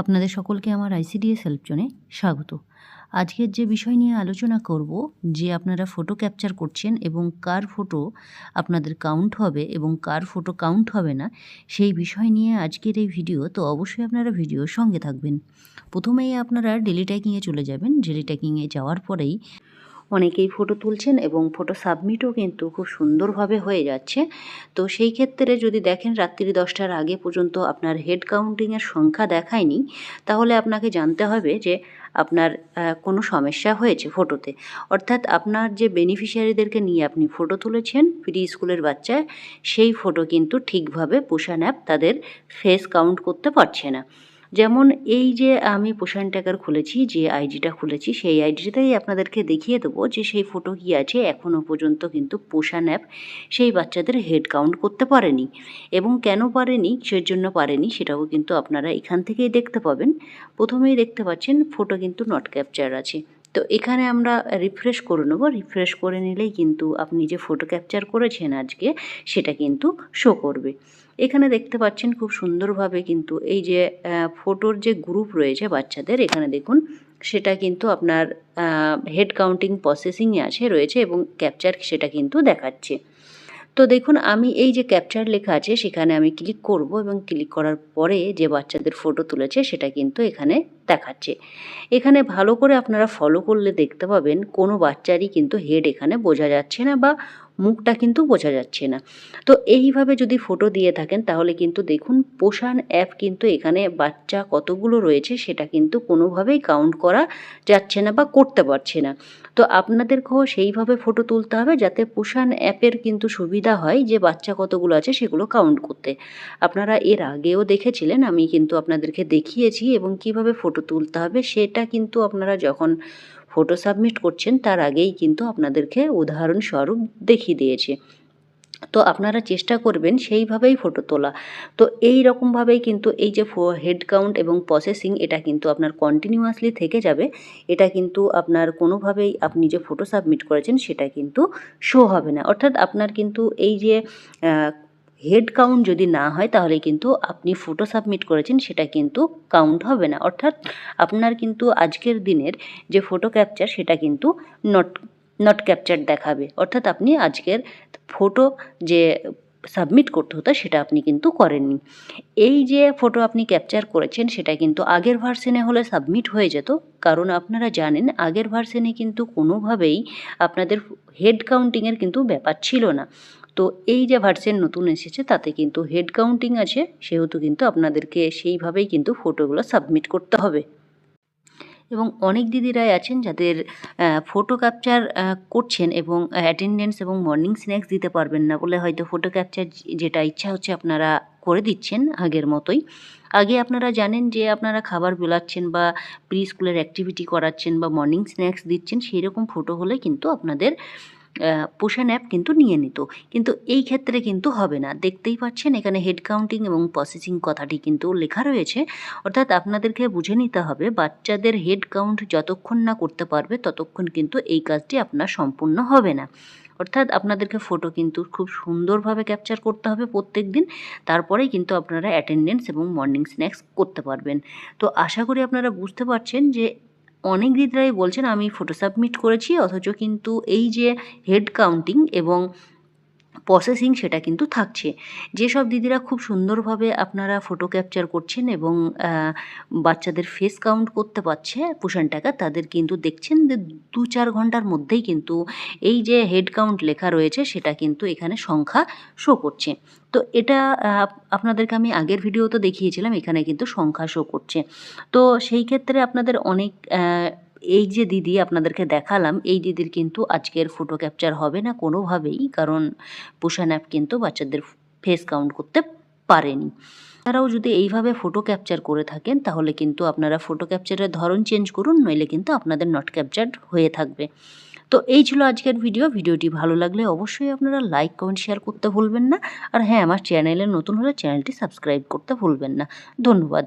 আপনাদের সকলকে আমার আইসিডিএস হেল্প জোনে স্বাগত। আজকের যে বিষয় নিয়ে আলোচনা করব, যে আপনারা ফটো ক্যাপচার করছেন এবং কার ফটো আপনাদের কাউন্ট হবে এবং কার ফটো কাউন্ট হবে না, সেই বিষয় নিয়ে আজকের এই ভিডিও তো অবশ্যই আপনারা ভিডিও সঙ্গে থাকবেন। প্রথমেই আপনারা ডেলি ট্যাকিংয়ে চলে যাবেন। ডেলি ট্যাকিংয়ে যাওয়ার পরেই অনেকেই ফটো তুলছেন এবং ফটো সাবমিটও কিন্তু খুব সুন্দরভাবে হয়ে যাচ্ছে। তো সেই ক্ষেত্রে যদি দেখেন রাত্রি দশটার আগে পর্যন্ত আপনার হেড কাউন্টিংয়ের সংখ্যা দেখায়নি, তাহলে আপনাকে জানতে হবে যে আপনার কোনো সমস্যা হয়েছে ফটোতে অর্থাৎ আপনার যে বেনিফিশিয়ারিদেরকে নিয়ে আপনি ফটো তুলেছেন প্রি স্কুলের বাচ্চায়, সেই ফটো কিন্তু ঠিকভাবে পোষান অ্যাপ তাদের ফেস কাউন্ট করতে পারছে না। যেমন এই যে আমি পোষণ ট্যাগার খুলেছি, যে আইডিটা খুলেছি, সেই আইডিটাই আপনাদেরকে দেখিয়ে দেবো যে সেই ফটো কি আছে এখনও পর্যন্ত কিন্তু পোষণ অ্যাপ সেই বাচ্চাদের হেড কাউন্ট করতে পারেনি। এবং কেন পারেনি সেই জন্য পারেনি, সেটাও কিন্তু আপনারা এখান থেকেই দেখতে পাবেন। প্রথমেই দেখতে পাচ্ছেন ফটো কিন্তু নট ক্যাপচার আছে। তো এখানে আমরা রিফ্রেশ করে নেব। রিফ্রেশ করে নিলেই কিন্তু আপনি যে ফটো ক্যাপচার করেছেন আজকে, সেটা কিন্তু শো করবে। এখানে দেখতে পাচ্ছেন খুব সুন্দরভাবে কিন্তু এই যে ফটোর যে গ্রুপ রয়েছে বাচ্চাদের, এখানে দেখুন, সেটা কিন্তু আপনার হেড কাউন্টিং প্রসেসিংয়ে আছে, রয়েছে এবং ক্যাপচার সেটা কিন্তু দেখাচ্ছে। তো দেখুন, আমি এই যে ক্যাপচার লেখা আছে, সেখানে আমি ক্লিক করব এবং ক্লিক করার পরে যে বাচ্চাদের ফটো তুলেছে, সেটা কিন্তু এখানে দেখাচ্ছে। এখানে ভালো করে আপনারা ফলো করলে দেখতে পাবেন, কোনো বাচ্চারই কিন্তু হেড এখানে বোঝা যাচ্ছে না বা মুখটা কিন্তু বোঝা যাচ্ছে না। তো এইভাবে যদি ফটো দিয়ে থাকেন, তাহলে কিন্তু দেখুন পোষণ অ্যাপ কিন্তু এখানে বাচ্চা কতগুলো রয়েছে সেটা কিন্তু কোনোভাবেই কাউন্ট করা যাচ্ছে না বা করতে পারছে না। তো আপনাদেরকেও সেইভাবে ফটো তুলতে হবে যাতে পোষণ অ্যাপের কিন্তু সুবিধা হয় যে বাচ্চা কতগুলো আছে সেগুলো কাউন্ট করতে। আপনারা এর আগেও দেখেছিলেন, আমি কিন্তু আপনাদেরকে দেখিয়েছি এবং কীভাবে ফটো তুলতে হবে সেটা কিন্তু আপনারা যখন ফটো সাবমিট করছেন, তার আগেই কিন্তু আপনাদেরকে উদাহরণস্বরূপ দেখিয়ে দিয়েছে। তো আপনারা চেষ্টা করবেন সেইভাবেই ফটো তোলা। তো এই রকমভাবেই কিন্তু এই যে হেড কাউন্ট এবং প্রসেসিং এটা কিন্তু আপনার কন্টিনিউয়াসলি থেকে যাবে। এটা কিন্তু আপনার কোনোভাবেই আপনি যে ফটো সাবমিট করেছেন, সেটা কিন্তু শো হবে না। অর্থাৎ আপনার কিন্তু এই যে হেড কাউন্ট যদি না হয়, তাহলে কিন্তু আপনি ফটো সাবমিট করেছেন, সেটা কিন্তু কাউন্ট হবে না। অর্থাৎ আপনার কিন্তু আজকের দিনের যে ফটো ক্যাপচার সেটা কিন্তু নট নট ক্যাপচার দেখাবে। অর্থাৎ আপনি আজকের ফটো যে সাবমিট করতে হতো, সেটা আপনি কিন্তু করেননি। এই যে ফটো আপনি ক্যাপচার করেছেন, সেটা কিন্তু আগের ভার্সনে হলে সাবমিট হয়ে যেত। কারণ আপনারা জানেন, আগের ভার্সনে কিন্তু কোনোভাবেই আপনাদের হেড কাউন্টিংয়ের কিন্তু ব্যাপার ছিল না। তো এই যে ভার্সেন নতুন এসেছে, তাতে কিন্তু হেড কাউন্টিং আছে। সেহেতু কিন্তু আপনাদেরকে সেইভাবেই কিন্তু ফটোগুলো সাবমিট করতে হবে। এবং অনেক দিদিরাই আছেন যাদের ফটো ক্যাপচার করছেন এবং অ্যাটেন্ডেন্স এবং মর্নিং স্ন্যাক্স দিতে পারবেন না বলে হয়তো ফটো ক্যাপচার যেটা ইচ্ছা হচ্ছে আপনারা করে দিচ্ছেন আগের মতোই। আগে আপনারা জানেন যে আপনারা খাবার বেলাচ্ছেন বা প্রি স্কুলের অ্যাক্টিভিটি করাচ্ছেন বা মর্নিং স্ন্যাক্স দিচ্ছেন সেই রকম ফটো হলে কিন্তু আপনাদের পোষণ অ্যাপ কিন্তু নিয়ে নিত। কিন্তু এই ক্ষেত্রে কিন্তু হবে না। দেখতেই পাচ্ছেন, এখানে হেড কাউন্টিং এবং প্রসেসিং কথাটি কিন্তু লেখা রয়েছে। অর্থাৎ আপনাদেরকে বুঝে নিতে হবে, বাচ্চাদের হেড কাউন্ট যতক্ষণ না করতে পারবে, ততক্ষণ কিন্তু এই কাজটি আপনার সম্পূর্ণ হবে না। অর্থাৎ আপনাদেরকে ফটো কিন্তু খুব সুন্দরভাবে ক্যাপচার করতে হবে প্রত্যেক দিন তারপরেই কিন্তু আপনারা অ্যাটেন্ডেন্স এবং মর্নিং স্ন্যাক্স করতে পারবেন। তো আশা করি আপনারা বুঝতে পারছেন যে অনেক দিদিরাই বলছেন আমি ফটো সাবমিট করেছি অথচ কিন্তু এই যে হেড কাউন্টিং এবং প্রসেসিং সেটা কিন্তু থাকছে। যেসব দিদিরা খুব সুন্দরভাবে আপনারা ফটো ক্যাপচার করছেন এবং বাচ্চাদের ফেস কাউন্ট করতে পারছে পোষণ টাকা, তাদের কিন্তু দেখছেন যে দু চার ঘণ্টার মধ্যেই কিন্তু এই যে হেড কাউন্ট লেখা রয়েছে, সেটা কিন্তু এখানে সংখ্যা শো করছে। তো এটা আপনাদেরকে আমি আগের ভিডিওতে দেখিয়েছিলাম, এখানে কিন্তু সংখ্যা শো করছে। তো সেই ক্ষেত্রে আপনাদের অনেক এই যে দিদি আপনাদেরকে দেখালাম, এই দিদির কিন্তু আজকের ফটো ক্যাপচার হবে না কোনোভাবেই, কারণ পোষণ অ্যাপ কিন্তু বাচ্চাদের ফেস কাউন্ট করতে পারেনি। তারাও যদি এইভাবে ফটো ক্যাপচার করে থাকেন, তাহলে কিন্তু আপনারা ফটো ক্যাপচারের ধরন চেঞ্জ করুন, নইলে কিন্তু আপনাদের নট ক্যাপচার্ড হয়ে থাকবে। তো এই ছিল আজকের ভিডিও ভিডিওটি ভালো লাগলে অবশ্যই আপনারা লাইক কমেন্ট শেয়ার করতে ভুলবেন না। আর হ্যাঁ আমার চ্যানেলে নতুন হলে চ্যানেলটি সাবস্ক্রাইব করতে ভুলবেন না। ধন্যবাদ।